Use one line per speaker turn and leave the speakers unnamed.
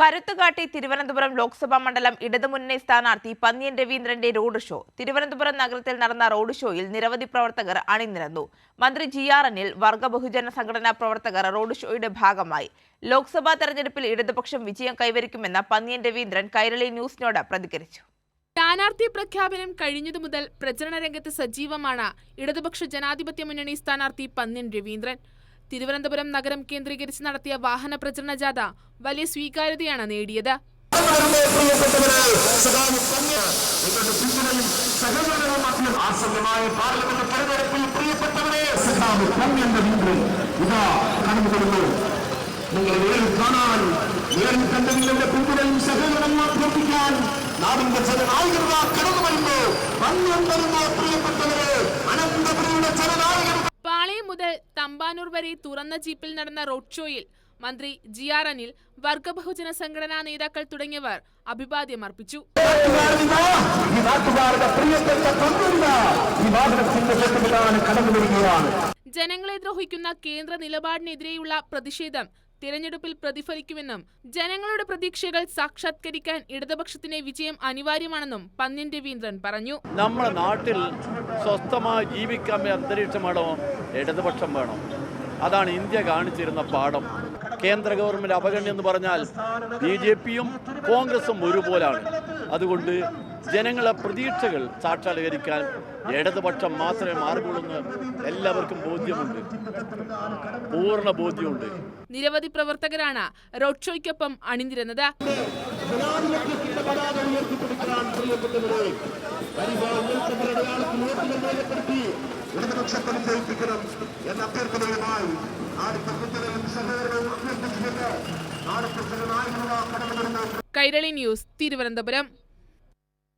കരുത്തുകാട്ടി തിരുവനന്തപുരം ലോക്സഭാ മണ്ഡലം ഇടതുമുന്നണി സ്ഥാനാർത്ഥി പന്നിയൻ രവീന്ദ്രന്റെ റോഡ് ഷോ തിരുവനന്തപുരം നഗരത്തിൽ നടന്ന റോഡ് ഷോയിൽ നിരവധി പ്രവർത്തകർ അണിനിരന്നു. മന്ത്രി ജി ആർ അനിൽ വർഗ ബഹുജന സംഘടനാ പ്രവർത്തകർ റോഡ് ഷോയുടെ ഭാഗമായി. ലോക്സഭാ തെരഞ്ഞെടുപ്പിൽ ഇടതുപക്ഷം വിജയം കൈവരിക്കുമെന്ന് പന്നിയൻ രവീന്ദ്രൻ കൈരളി ന്യൂസിനോട് പ്രതികരിച്ചു.
സ്ഥാനാർത്ഥി പ്രഖ്യാപനം കഴിഞ്ഞതു മുതൽ പ്രചരണ രംഗത്ത് സജീവമാണ് ഇടതുപക്ഷ ജനാധിപത്യ മുന്നണി സ്ഥാനാർത്ഥി പന്നിയൻ രവീന്ദ്രൻ. തിരുവനന്തപുരം നഗരം കേന്ദ്രീകരിച്ച് നടത്തിയ വാഹന പ്രചരണ ജാഥ വലിയ സ്വീകാര്യതയാണ് നേടിയത്.
നിങ്ങൾ നേരിൽ കാണാൻ നേരിൽ പിന്തുണയും സഹകരണവും അഭ്യർത്ഥിക്കാൻ നാടിന്റെ ജനനായകർ കടന്നു വരുന്നു വന്നു അനന്തപുരിയുടെ
തമ്പാനൂർ വരെ തുറന്ന ജീപ്പിൽ നടന്ന റോഡ് ഷോയിൽ മന്ത്രി ജി ആർ അനിൽ വർഗ ബഹുജന സംഘടനാ നേതാക്കൾ തുടങ്ങിയവർ അഭിവാദ്യം അർപ്പിച്ചു. ജനങ്ങളെ ദ്രോഹിക്കുന്ന കേന്ദ്ര നിലപാടിനെതിരെയുള്ള പ്രതിഷേധം തിരഞ്ഞെടുപ്പിൽ പ്രതിഫലിക്കുമെന്നും ജനങ്ങളുടെ പ്രതീക്ഷകൾ സാക്ഷാത്കരിക്കാൻ ഇടതുപക്ഷത്തിന്റെ വിജയം അനിവാര്യമാണെന്നും പന്ന്യൻ രവീന്ദ്രൻ പറഞ്ഞു.
നമ്മുടെ നാട്ടിൽ സ്വസ്ഥമായി ജീവിക്കാൻ അന്തരീക്ഷം വേണോ? ഇടതുപക്ഷം വേണം? അതാണ് ഇന്ത്യ കാണിച്ചിരുന്ന പാഠം. കേന്ദ്ര ഗവൺമെന്റ് അവഗണന എന്ന് പറഞ്ഞാൽ ബി ജെ പിയും കോൺഗ്രസും ഒരുപോലാണ്. അതുകൊണ്ട് ജനങ്ങളെ പ്രതീക്ഷകൾ സാക്ഷാത്കരിക്കാൻ ഇടതുപക്ഷം മാത്രമേ മാറുകയുള്ളൂ എന്ന് എല്ലാവർക്കും ബോധ്യമുണ്ട്. പൂർണ ബോധ്യമുണ്ട്.
നിരവധി പ്രവർത്തകരാണ് റോഡ് ഷോയ്ക്കൊപ്പം അണിനിരുന്നത്.
എന്ന അഭ്യർത്ഥനയുമായി സഹകരണവും അഭ്യർത്ഥിച്ചുകൊണ്ട് കടന്നു
കൈരളി ന്യൂസ് തിരുവനന്തപുരം.